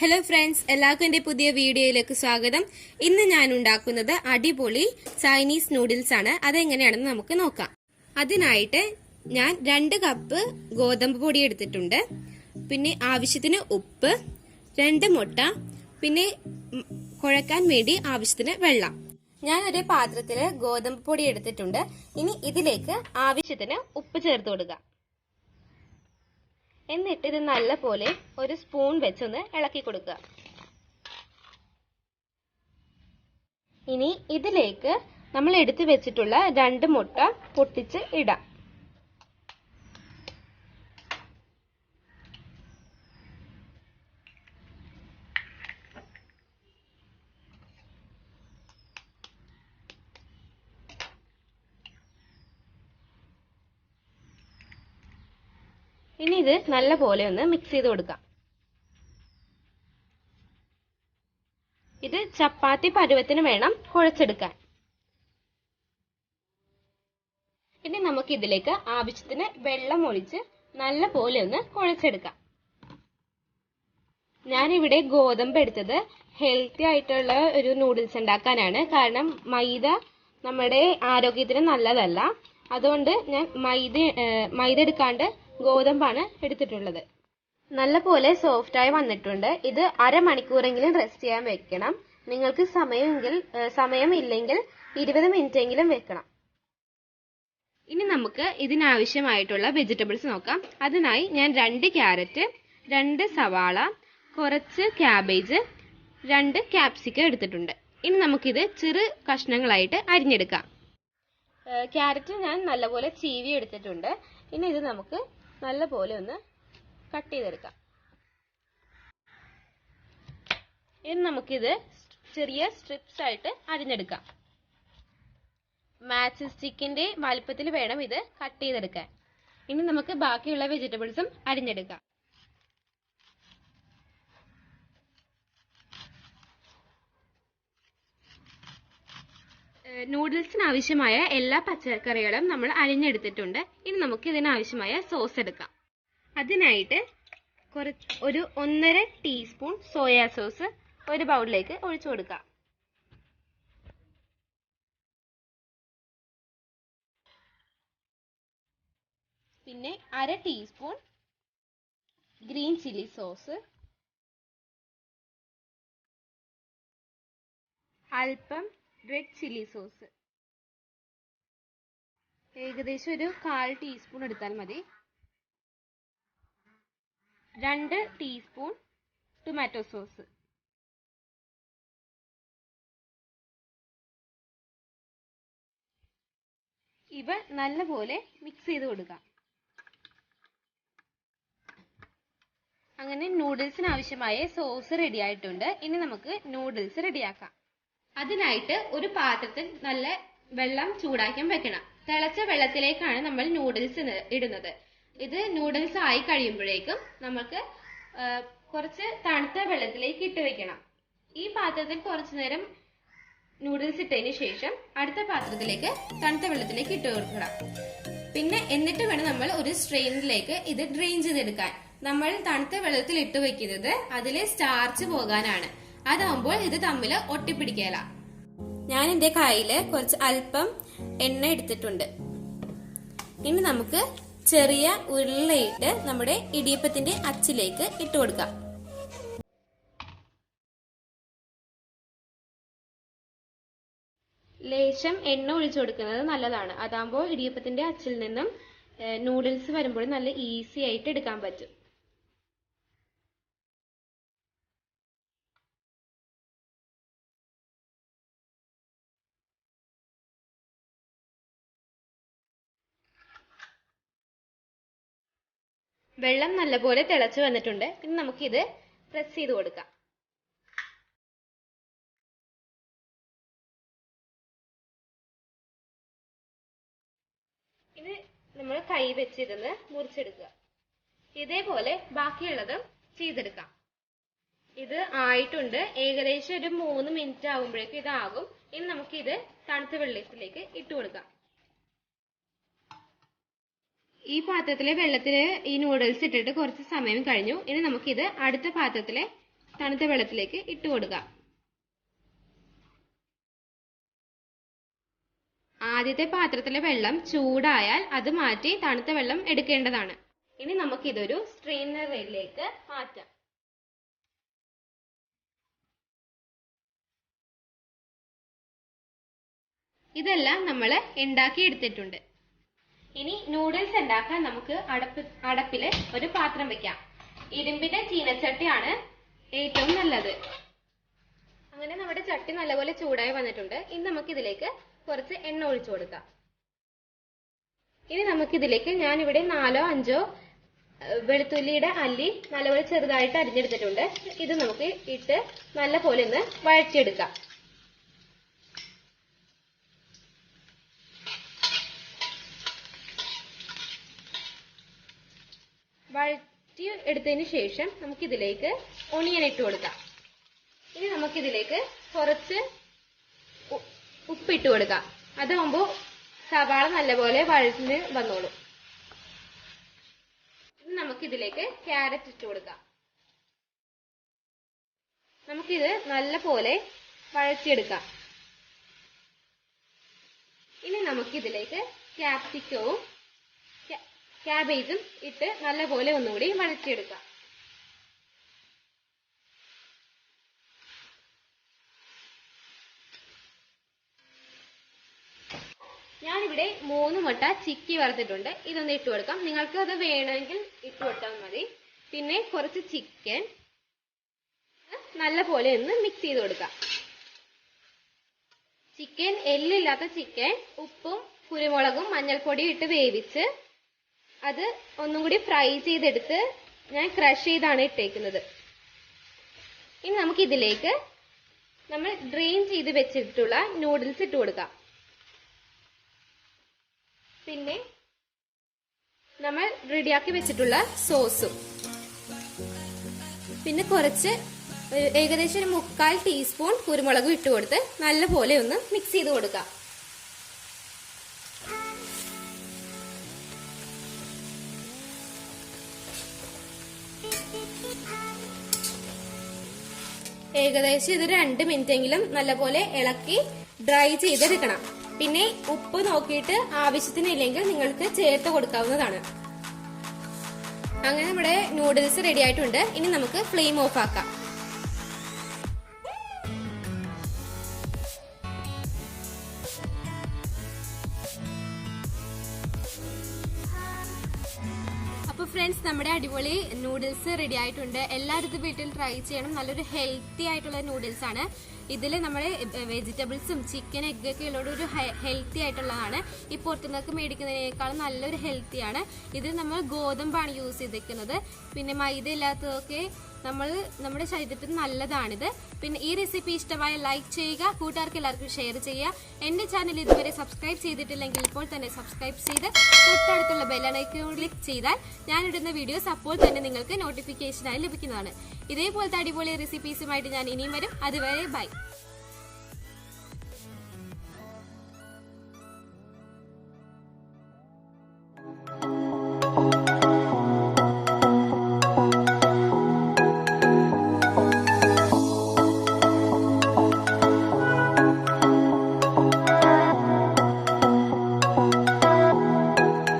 Hello friends എല്ലാവർക്കും എന്റെ പുതിയ വീഡിയോയിലേക്ക് സ്വാഗതം. ഇന്ന് ഞാൻ ഉണ്ടാക്കുന്നത് അടിപൊളി ചൈനീസ് നൂഡിൽസ് ആണ്. അതെങ്ങനെയാണെന്ന് നമുക്ക് നോക്കാം. അതിനായിട്ട് ഞാൻ രണ്ട് കപ്പ് ഗോതമ്പ് പൊടി എടുത്തിട്ടുണ്ട്. പിന്നെ ആവശ്യത്തിന് ഉപ്പ് രണ്ട് മുട്ട പിന്നെ കുഴക്കാൻ വേണ്ടി ആവശ്യത്തിന് വെള്ളം. ഞാൻ ഒരു പാത്രത്തിൽ ഗോതമ്പ് പൊടി എടുത്തിട്ടുണ്ട്. ഇനി ഇതിലേക്ക് ആവശ്യത്തിന് ഉപ്പ് ചേർത്ത് കൊടുക്കുക എന്നിട്ട് ഇത് നല്ലപോലെ ഒരു സ്പൂൺ വെച്ചൊന്ന് ഇളക്കി കൊടുക്കുക. ഇനി ഇതിലേക്ക് നമ്മൾ എടുത്തു വെച്ചിട്ടുള്ള രണ്ട് മുട്ട പൊട്ടിച്ച് ഇടാം. ഇനി നല്ല പോലെ ഒന്ന് മിക്സ് ചെയ്ത് കൊടുക്കാം. ഇത് ചപ്പാത്തി പരുവത്തിന് വേണം കുഴച്ചെടുക്കാൻ. ഇനി നമുക്ക് ഇതിലേക്ക് ആവശ്യത്തിന് വെള്ളം ഒഴിച്ച് നല്ല പോലെ ഒന്ന് കുഴച്ചെടുക്കാം. ഞാനിവിടെ ഗോതമ്പ് എടുത്തത് ഹെൽത്തി ആയിട്ടുള്ള ഒരു നൂഡിൽസ് ഉണ്ടാക്കാനാണ്. കാരണം മൈദ നമ്മുടെ ആരോഗ്യത്തിന് നല്ലതല്ല. അതുകൊണ്ട് ഞാൻ മൈദ മൈദ എടുക്കാണ്ട് ഗോതമ്പാണ് എടുത്തിട്ടുള്ളത്. നല്ലപോലെ സോഫ്റ്റായി വന്നിട്ടുണ്ട്. ഇത് അരമണിക്കൂറെങ്കിലും റെസ്റ്റ് ചെയ്യാൻ വെക്കണം. നിങ്ങൾക്ക് സമയമെങ്കിൽ സമയം ഇല്ലെങ്കിൽ ഇരുപത് മിനിറ്റ് എങ്കിലും വെക്കണം. ഇനി നമുക്ക് ഇതിനാവശ്യമായിട്ടുള്ള വെജിറ്റബിൾസ് നോക്കാം. അതിനായി ഞാൻ രണ്ട് ക്യാരറ്റ് രണ്ട് സവാള കുറച്ച് ക്യാബേജ് രണ്ട് ക്യാപ്സിക്കം എടുത്തിട്ടുണ്ട്. ഇനി നമുക്കിത് ചെറു കഷ്ണങ്ങളായിട്ട് അരിഞ്ഞെടുക്കാം. ക്യാരറ്റ് ഞാൻ നല്ലപോലെ ചീവി എടുത്തിട്ടുണ്ട്. ഇനി ഇത് നമുക്ക് നല്ലപോലെ ഒന്ന് കട്ട് ചെയ്തെടുക്കാം. ഇനി നമുക്കിത് ചെറിയ സ്ട്രിപ്സ് ആയിട്ട് അരിഞ്ഞെടുക്കാം. മാച്ച് സ്റ്റിക്കിന്റെ വലുപ്പത്തിൽ വേണം ഇത് കട്ട് ചെയ്തെടുക്കാൻ. ഇനി നമുക്ക് ബാക്കിയുള്ള വെജിറ്റബിൾസും അരിഞ്ഞെടുക്കാം. നൂഡിൽസിന് ആവശ്യമായ എല്ലാ പച്ചക്കറികളും നമ്മൾ അരിഞ്ഞെടുത്തിട്ടുണ്ട്. ഇനി നമുക്ക് ഇതിനാവശ്യമായ സോസ് എടുക്കാം. അതിനായിട്ട് കുറച്ച് ഒരു ഒന്നര ടീസ്പൂൺ സോയാ സോസ് ഒരു ബൗളിലേക്ക് ഒഴിച്ചു കൊടുക്കാം. പിന്നെ അര ടീസ്പൂൺ ഗ്രീൻ ചില്ലി സോസ്. അല്പം റെഡ് ചില്ലി സോസ് ഏകദേശം ഒരു കാൽ ടീസ്പൂൺ എടുത്താൽ മതി. രണ്ട് ടീസ്പൂൺ ടൊമാറ്റോ സോസ് ഇവ നല്ലപോലെ മിക്സ് ചെയ്ത് കൊടുക്കുക അങ്ങനെ നൂഡിൽസിന് ആവശ്യമായ സോസ് റെഡി ആയിട്ടുണ്ട്. ഇനി നമുക്ക് നൂഡിൽസ് റെഡിയാക്കാം അതിനായിട്ട് ഒരു പാത്രത്തിൽ നല്ല വെള്ളം ചൂടാക്കി വെക്കണം. തിളച്ച വെള്ളത്തിലേക്കാണ് നമ്മൾ നൂഡിൽസ് ഇടുന്നത്. ഇത് നൂഡിൽസ് ആയി കഴിയുമ്പോഴേക്കും നമുക്ക് കുറച്ച് തണുത്ത വെള്ളത്തിലേക്ക് ഇട്ട് വെക്കണം. ഈ പാത്രത്തിൽ കുറച്ചു നേരം നൂഡിൽസ് ഇട്ടതിന് ശേഷം അടുത്ത പാത്രത്തിലേക്ക് തണുത്ത വെള്ളത്തിലേക്ക് ഇട്ട് കൊടുക്കണം. പിന്നെ എന്നിട്ട് വേണം നമ്മൾ ഒരു സ്ട്രെയിനിലേക്ക് ഇത് ഡ്രെയിൻ ചെയ്തെടുക്കാൻ. നമ്മൾ തണുത്ത വെള്ളത്തിൽ ഇട്ട് വെക്കുന്നത് അതിലെ സ്റ്റാർച്ച് പോകാനാണ്. അതാവുമ്പോൾ ഇത് തമ്മിൽ ഒട്ടിപ്പിടിക്കല. ഞാൻ എന്റെ കയ്യിൽ കുറച്ച് അല്പം എണ്ണ എടുത്തിട്ടുണ്ട്. ഇനി നമുക്ക് ചെറിയ ഉരുളയിട്ട് നമ്മുടെ ഇടിയപ്പത്തിന്റെ അച്ചിലേക്ക് ഇട്ട് കൊടുക്കാം. ലേശം എണ്ണ ഒഴിച്ചു കൊടുക്കുന്നത് നല്ലതാണ്. അതാകുമ്പോൾ ഇടിയപ്പത്തിന്റെ അച്ചിൽ നിന്നും നൂഡിൽസ് വരുമ്പോൾ നല്ല ഈസി ആയിട്ട് എടുക്കാൻ പറ്റും. വെള്ളം നല്ലപോലെ തിളച്ചു വന്നിട്ടുണ്ട്. ഇനി നമുക്കിത് പ്രസ് ചെയ്ത് കൊടുക്കാം. ഇത് നമ്മൾ കൈ വെച്ചിരുന്ന് മുറിച്ചെടുക്കുക. ഇതേപോലെ ബാക്കിയുള്ളതും ചെയ്തെടുക്കാം. ഇത് ആയിട്ടുണ്ട്. ഏകദേശം ഒരു മൂന്ന് മിനിറ്റ് ആകുമ്പോഴേക്കും ഇതാകും. ഇനി നമുക്കിത് തണുത്ത വെള്ളത്തിലേക്ക് ഇട്ട് കൊടുക്കാം. ഈ പാത്രത്തിലെ വെള്ളത്തിൽ ഈ നൂഡിൽസ് ഇട്ടിട്ട് കുറച്ച് സമയം കഴിഞ്ഞു. ഇനി നമുക്കിത് അടുത്ത പാത്രത്തിലെ തണുത്ത വെള്ളത്തിലേക്ക് ഇട്ട് കൊടുക്കാം. ആദ്യത്തെ പാത്രത്തിലെ വെള്ളം ചൂടായാൽ അത് മാറ്റി തണുത്ത വെള്ളം എടുക്കേണ്ടതാണ്. ഇനി നമുക്കിതൊരു സ്ട്രെയിനറിലേക്ക് മാറ്റാം. ഇതെല്ലാം നമ്മൾ ഉണ്ടാക്കി എടുത്തിട്ടുണ്ട് ഇനി നൂഡിൽസ് ഉണ്ടാക്കാൻ നമുക്ക് അടപ്പ് അടപ്പിൽ ഒരു പാത്രം വെക്കാം. ഇരുമ്പിന്റെ ചീനച്ചട്ടിയാണ് ഏറ്റവും നല്ലത്. അങ്ങനെ നമ്മുടെ ചട്ടി നല്ലപോലെ ചൂടായി വന്നിട്ടുണ്ട്. ഇനി നമുക്ക് ഇതിലേക്ക് കുറച്ച് എണ്ണ ഒഴിച്ചു കൊടുക്കാം. ഇനി നമുക്ക് ഇതിലേക്ക് ഞാൻ ഇവിടെ നാലോ അഞ്ചോ വെളുത്തുള്ളിയുടെ അല്ലി നല്ലപോലെ ചെറുതായിട്ട് അരിഞ്ഞെടുത്തിട്ടുണ്ട്. ഇത് നമുക്ക് ഇട്ട് നല്ലപോലെ ഒന്ന് വഴറ്റിയെടുക്കാം. വഴറ്റി എടുത്തതിന് ശേഷം നമുക്കിതിലേക്ക് ഒണിയൻ ഇട്ട് കൊടുക്കാം. ഇനി നമുക്കിതിലേക്ക് കുറച്ച് ഉപ്പിട്ട് കൊടുക്കാം. അതാകുമ്പോ സവാള നല്ലപോലെ വഴന്ന് വന്നോളും. നമുക്കിതിലേക്ക് ക്യാരറ്റ് ഇട്ട് കൊടുക്കാം. നമുക്കിത് നല്ലപോലെ വഴറ്റിയെടുക്കാം. ഇനി നമുക്കിതിലേക്ക് ക്യാപ്സിക്കവും ക്യാ- ക്യാബേജും ഇട്ട് നല്ലപോലെ ഒന്നുകൂടി വഴറ്റിയെടുക്കാം. ഞാനിവിടെ മൂന്ന് മുട്ട ചിക്കി വറുത്തിട്ടുണ്ട്. ഇതൊന്ന് ഇട്ട് കൊടുക്കാം. നിങ്ങൾക്ക് അത് വേണമെങ്കിൽ ഇട്ട് കൊടുത്താൽ മതി. പിന്നെ കുറച്ച് ചിക്കൻ നല്ല പോലെ ഒന്ന് മിക്സ് ചെയ്ത് കൊടുക്കാം. ചിക്കൻ എല്ലില്ലാത്ത ചിക്കൻ ഉപ്പും കുരുമുളകും മഞ്ഞൾപ്പൊടിയും ഇട്ട് വേവിച്ച് അത് ഒന്നും കൂടി ഫ്രൈ ചെയ്തെടുത്ത് ഞാൻ ക്രഷ് ചെയ്താണ് ഇട്ടേക്കുന്നത്. ഇനി നമുക്ക് ഇതിലേക്ക് നമ്മൾ ഡ്രെയിൻ ചെയ്ത് വെച്ചിട്ടുള്ള നൂഡിൽസ് ഇട്ട് കൊടുക്കാം. പിന്നെ നമ്മൾ റെഡിയാക്കി വെച്ചിട്ടുള്ള സോസും. പിന്നെ കുറച്ച് ഏകദേശം ഒരു മുക്കാൽ ടീസ്പൂൺ കുരുമുളകും ഇട്ട് കൊടുത്ത് നല്ലപോലെ ഒന്ന് മിക്സ് ചെയ്ത് കൊടുക്കാം. ഏകദേശം ഇത് രണ്ട് മിനിറ്റ് എങ്കിലും നല്ലപോലെ ഇളക്കി ഡ്രൈ ചെയ്തെടുക്കണം. പിന്നെ ഉപ്പ് നോക്കിയിട്ട് ആവശ്യത്തിന് ഇല്ലെങ്കിൽ നിങ്ങൾക്ക് ചേർത്ത് കൊടുക്കാവുന്നതാണ്. അങ്ങനെ നമ്മുടെ നൂഡിൽസ് റെഡി ആയിട്ടുണ്ട്. ഇനി നമുക്ക് ഫ്ലെയിം ഓഫ് ആക്കാം. ഫ്രണ്ട്സ് നമ്മുടെ അടിപൊളി നൂഡിൽസ് റെഡി ആയിട്ടുണ്ട്. എല്ലാവരും വീട്ടിൽ ട്രൈ ചെയ്യണം. നല്ലൊരു ഹെൽത്തി ആയിട്ടുള്ള നൂഡിൽസ് ആണ്. ഇതിൽ നമ്മൾ വെജിറ്റബിൾസും ചിക്കൻ എഗ് ഒക്കെ ഉള്ളത് ഒരു ഹെൽത്തി ആയിട്ടുള്ളതാണ്. ഈ പുറത്തുനിന്നൊക്കെ മേടിക്കുന്നതിനേക്കാളും നല്ലൊരു ഹെൽത്തിയാണ് ഇതിൽ നമ്മൾ ഗോതമ്പാണ് യൂസ് ചെയ്തിരിക്കുന്നത് പിന്നെ മൈദ ഇല്ലാത്തതൊക്കെ നമ്മൾ നമ്മുടെ ശരീരത്തിന് നല്ലതാണിത്. പിന്നെ ഈ റെസിപ്പി ഇഷ്ടമായ ലൈക്ക് ചെയ്യുക കൂട്ടുകാർക്ക് എല്ലാവർക്കും ഷെയർ ചെയ്യുക. എന്റെ ചാനൽ ഇതുവരെ സബ്സ്ക്രൈബ് ചെയ്തിട്ടില്ലെങ്കിൽ ഇപ്പോൾ തന്നെ സബ്സ്ക്രൈബ് ചെയ്ത് തൊട്ടടുത്തുള്ള ബെല്ലൈക്കൺ ക്ലിക്ക് ചെയ്താൽ ഞാനിടുന്ന വീഡിയോസ് അപ്പോൾ തന്നെ നിങ്ങൾക്ക് നോട്ടിഫിക്കേഷനായി ലഭിക്കുന്നതാണ്. ഇതേപോലത്തെ അടിപൊളി റെസിപ്പീസുമായിട്ട് ഞാൻ ഇനിയും വരും. അതുവരെ ബൈ